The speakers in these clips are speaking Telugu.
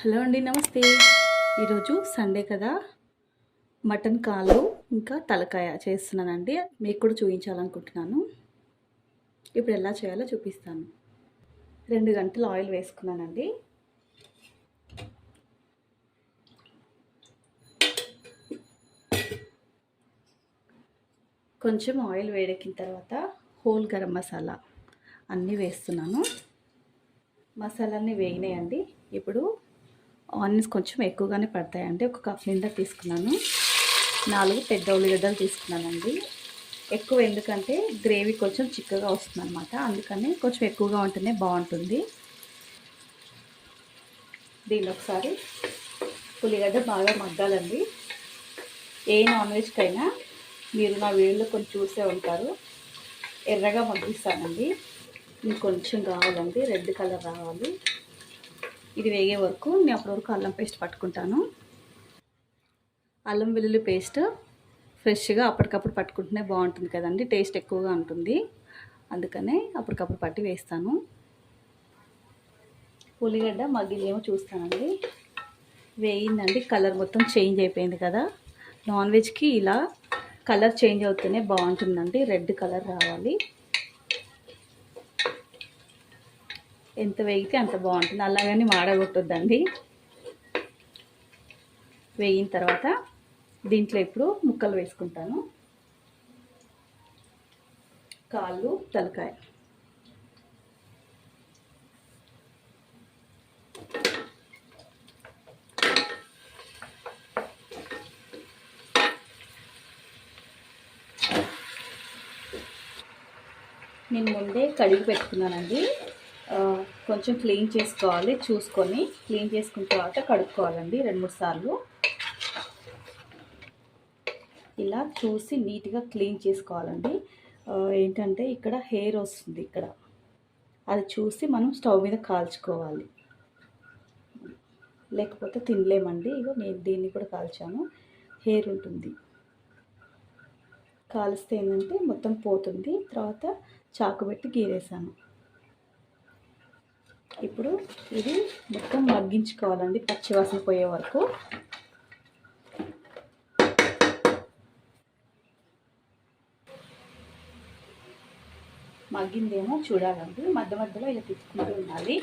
హలో అండి నమస్తే. ఈరోజు సండే కదా. మటన్ కాలు ఇంకా తలకాయ చేస్తున్నానండి. మీకు కూడా చూపించాలనుకుంటున్నాను. ఇప్పుడు ఎలా చేయాలో చూపిస్తాను. రెండు గంటలు ఆయిల్ వేసుకున్నానండి. కొంచెం ఆయిల్ వేడెక్కిన తర్వాత హోల్ గరం మసాలా అన్నీ వేస్తున్నాను. మసాలాన్ని వేగినాయండి. ఇప్పుడు ఆనియన్స్ కొంచెం ఎక్కువగానే పడతాయండి ఒక కప్ నిండా తీసుకున్నాను. నాలుగు పెద్ద ఉల్లిగడ్డలు తీసుకున్నానండి. ఎక్కువ ఎందుకంటే గ్రేవీ కొంచెం చిక్కగా వస్తుంది అనమాట అందుకని కొంచెం ఎక్కువగా ఉంటేనే బాగుంటుంది. దీని ఒకసారి ఉల్లిగడ్డ బాగా మగ్గాలండి. ఏ నాన్ వెజ్కైనా మీరు నా వీడియోలో కొంచెం చూసే ఉంటారు. ఎర్రగా మగ్గిస్తానండి. ఇంకొంచెం కావాలండి. రెడ్ కలర్ రావాలి. ఇది వేగే వరకు నేను అప్పటి వరకు అల్లం పేస్ట్ పట్టుకుంటాను. అల్లం వెల్లుల్లి పేస్ట్ ఫ్రెష్గా అప్పటికప్పుడు పట్టుకుంటేనే బాగుంటుంది కదండి టేస్ట్ ఎక్కువగా ఉంటుంది. అందుకనే అప్పటికప్పుడు పట్టి వేస్తాను. ఉల్లిగడ్డ మగ్గిలేమో చూస్తానండి. వేయిందండి కలర్ మొత్తం చేంజ్ అయిపోయింది కదా. నాన్ వెజ్కి ఇలా కలర్ చేంజ్ అవుతూనే బాగుంటుందండి రెడ్ కలర్ రావాలి. ఎంత వేగితే అంత బాగుంటుంది. అలాగని మాడగొట్టొద్దండి. వేగిన తర్వాత దీంట్లో ఇప్పుడు ముక్కలు వేసుకుంటాను. కాళ్ళు తలకాయ. నేను ముందే కడిగి పెట్టుకున్నానండి. కొంచెం క్లీన్ చేసుకోవాలి చూసుకొని క్లీన్ చేసుకున్న తర్వాత కడుక్కోవాలండి రెండు మూడు సార్లు. ఇలా చూసి నీట్గా క్లీన్ చేసుకోవాలండి. ఏంటంటే ఇక్కడ హెయిర్ వస్తుంది ఇక్కడ. అది చూసి మనం స్టవ్ మీద కాల్చుకోవాలి. లేకపోతే తినలేమండి. ఇగో నేను దీన్ని కూడా కాల్చాను. హెయిర్ ఉంటుంది. కాలిస్తే ఏంటంటే మొత్తం పోతుంది. తర్వాత చాకు పెట్టి గీరేసాను. ఇప్పుడు ఇది మొత్తం మగ్గించుకోవాలండి పచ్చివాసన పోయే వరకు. మగ్గిందేమో చూడాలండి మధ్య మధ్యలో ఇలా తిప్పుకుంటూ ఉండాలి.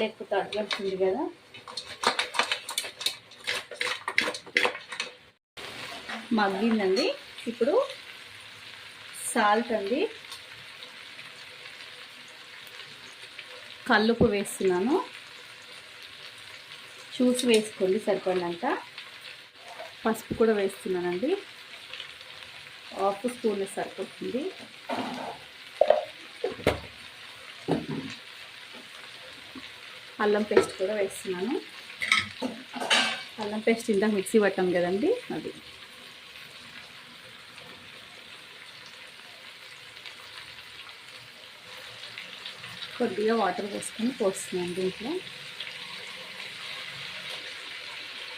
లేకపోతే అడ్డుపడుతుంది కదా. మగ్గిందండి. ఇప్పుడు సాల్ట్ అండి. కల్లుపు వేస్తున్నాను. చూసి వేసుకోండి సరిపడినంత. పసుపు కూడా వేస్తున్నానండి. హాఫ్ స్పూన్ సరిపోతుంది. అల్లం పేస్ట్ కూడా వేస్తున్నాను. అల్లం పేస్ట్ ఇందాక మిక్సీ పట్టాం కదండి అది. కొద్దిగా వాటర్ పోసుకొని పోస్తున్నాను దీంట్లో.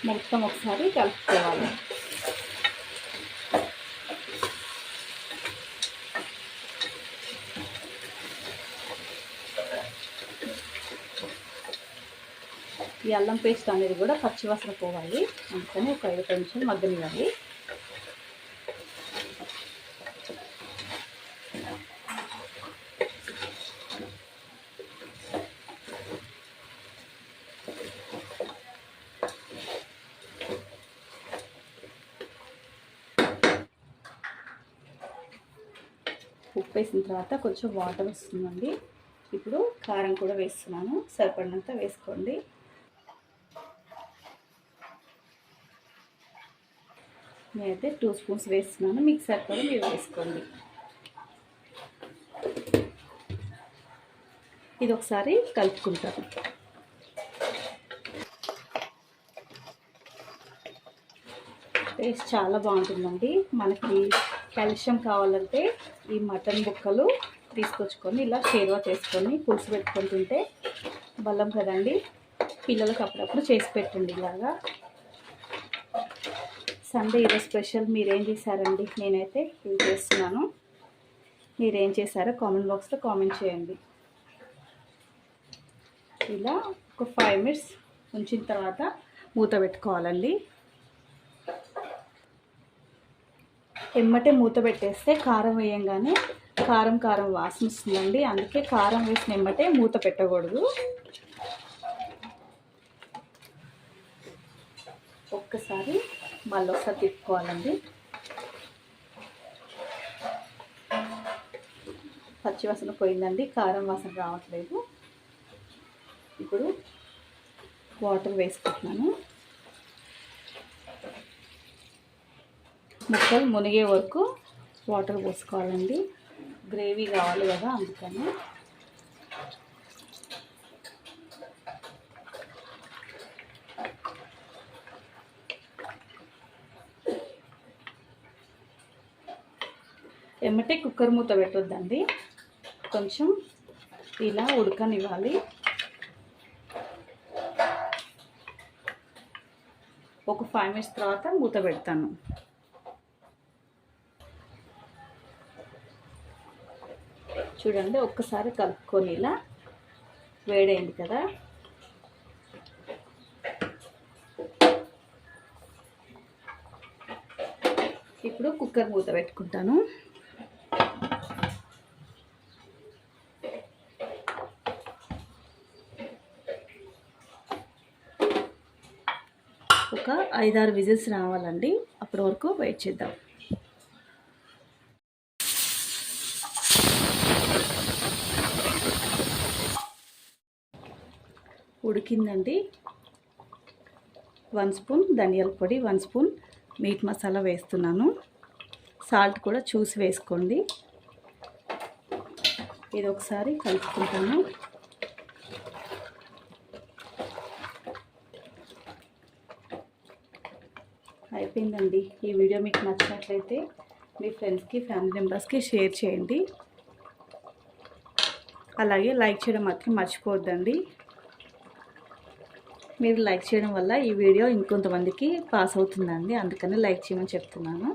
మొత్తం ఒకసారి కలుపుకోవాలి. ఈ అల్లం పేస్ట్ అనేది కూడా పచ్చివాసన పోవాలి. అందుకని ఒక ఐదు నిమిషాలు మగ్గనివ్వాలి. ఉప్పు వేసిన తర్వాత కొంచెం వాటర్ వస్తుందండి. ఇప్పుడు కారం కూడా వేస్తున్నాను. సరిపడినంత వేసుకోండి. నేనైతే టూ స్పూన్స్ వేస్తున్నాను. మీకు సరిపడి మీరు వేసుకోండి. ఇది ఒకసారి కలుపుకుంటాను. టేస్ట్ చాలా బాగుంటుందండి. మనకి కాల్షియం కావాలంటే ఈ మటన్ బుక్కలు తీసుకొచ్చుకొని ఇలా షేర్వా చేసుకొని పులుసు పెట్టుకొని తింటే బలం కదండి. పిల్లలకు అప్పుడప్పుడు చేసి పెట్టండి ఇలాగా. సండే ఈరోజు స్పెషల్ మీరేం చేశారండి? నేనైతే ఇది చేస్తున్నాను. మీరేం చేశారో కామెంట్ బాక్స్లో కామెంట్ చేయండి. ఇలా ఒక ఫైవ్ మినిట్స్ ఉంచిన తర్వాత మూత పెట్టుకోవాలండి. ఎమ్మటే మూత పెట్టేస్తే కారం వేయంగానే కారం కారం వాసన వస్తుందండి. అందుకే కారం వేసిన ఎమ్మటే మూత పెట్టకూడదు. ఒక్కసారి మళ్ళీ ఒకసారి తిప్పుకోవాలండి. పచ్చి వాసన పోయిందండి. కారం వాసన రావట్లేదు. ఇప్పుడు వాటర్ వేసుకుంటున్నాను. ముక్కలు మునిగే వరకు వాటర్ పోసుకోవాలండి. గ్రేవీ కావాలి కదా అందుకని. ఎమ్మటే కుక్కర్ మూత పెట్టొద్దండి. కొంచెం ఇలా ఉడకనివ్వాలి. ఒక ఫైవ్ మినిట్స్ తర్వాత మూత పెడతాను. చూడండి ఒక్కసారి కలుపుకొని ఇలా వేడైంది కదా. ఇప్పుడు కుక్కర్ మూత పెట్టుకుంటాను. ఒక ఐదారు విజిల్స్ రావాలండి. అప్పటి వరకు వెయిట్ చేద్దాం. ఉడికిందండి. వన్ స్పూన్ ధనియాల పొడి వన్ స్పూన్ మీట్ మసాలా వేస్తున్నాను. సాల్ట్ కూడా చూసి వేసుకోండి. ఇది ఒకసారి కలుపుకుంటాను. అయిపోయిందండి. ఈ వీడియో మీకు నచ్చినట్లయితే మీ ఫ్రెండ్స్కి ఫ్యామిలీ మెంబర్స్కి షేర్ చేయండి. అలాగే లైక్ చేయడం మాత్రం మర్చిపోవద్దండి. మీరు లైక్ చేయడం వల్ల ఈ వీడియో ఇంకొంతమందికి పాస్ అవుతుందండి. అందుకని లైక్ చేయమని చెప్తున్నాను.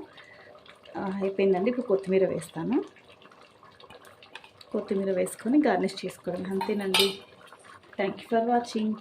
అయిపోయిందండి. ఇప్పుడు కొత్తిమీర వేస్తాను. కొత్తిమీర వేసుకొని గార్నిష్ చేసుకోవడం. అంతేనండి. Thank you for watching